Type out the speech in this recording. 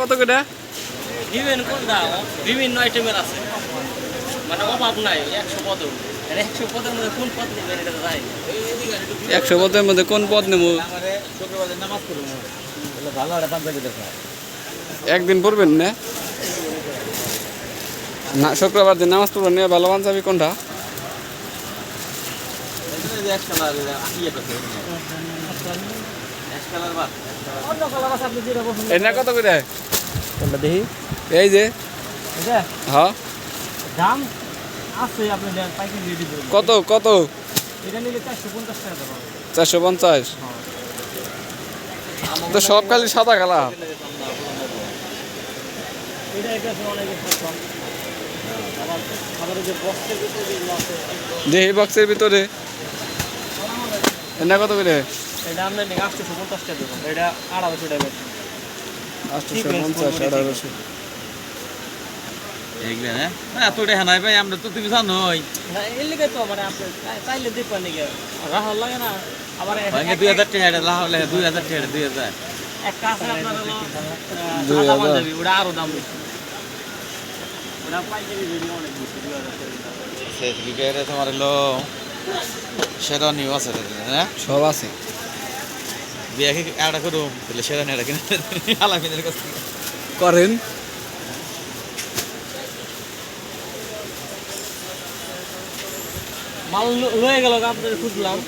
কত করে? দিবেন কোনটা? বিভিন্ন আইটেমের আছে। মানে অভাব নাই একশো পদ একশো পদের মধ্যে কোন পদ নেবেন এটা তাই একশো পদের মধ্যে কোন পদ নেব? নামাজ পড়ব। ভালো একটা পাঞ্জাবি দেখা একদিন পড়বেন না? না শুক্রবার দিন নামাজ পড়বেন ভালো পাঞ্জাবি কোনটা? এক এটা কত করে? কোনটা দেখি? এই যে। হ্যাঁ। দাম আছে আপনি পাইকারি রেডি কত কত? এটা নিলে চারশো পঞ্চাশ টাকা দেবো চারশো পঞ্চাশ? তো সব খালি সাদা কালা? দেহি বক্সের ভিতরে এটা কত করে? এটা আমরা নিয়ে আটশো পঞ্চাশ টাকা দেবো। এটা আড়াইশো টাকা আটশোশো পঞ্চাশ আঠারোশো এগুলো এত টাকা নাই ভাই আমরা তো তুমি জানোই। না এর লিগে তো মানে আপনি চাইলে দেখবেন নাকি রাহাল লাগে না আবার ভাঙে দুই হাজার টাকা এটা দুই হাজার টাকা দুই আপনার হলো। পাঞ্জাবি, ওটা আরও দাম বেশি। ওটা পাইকারি রেডি অনেক বেশি দুই হাজার টাকা। তোমার হলো? সেরা নিউ আছে হ্যাঁ? সব আছে। বিয়ে কি একটা করুম তাহলে সেরা নিয়ে কিনে আলামিনের কাছ থেকে। করেন। মাল হয়ে লয়ে গেল আপনাদের খুঁজলাম।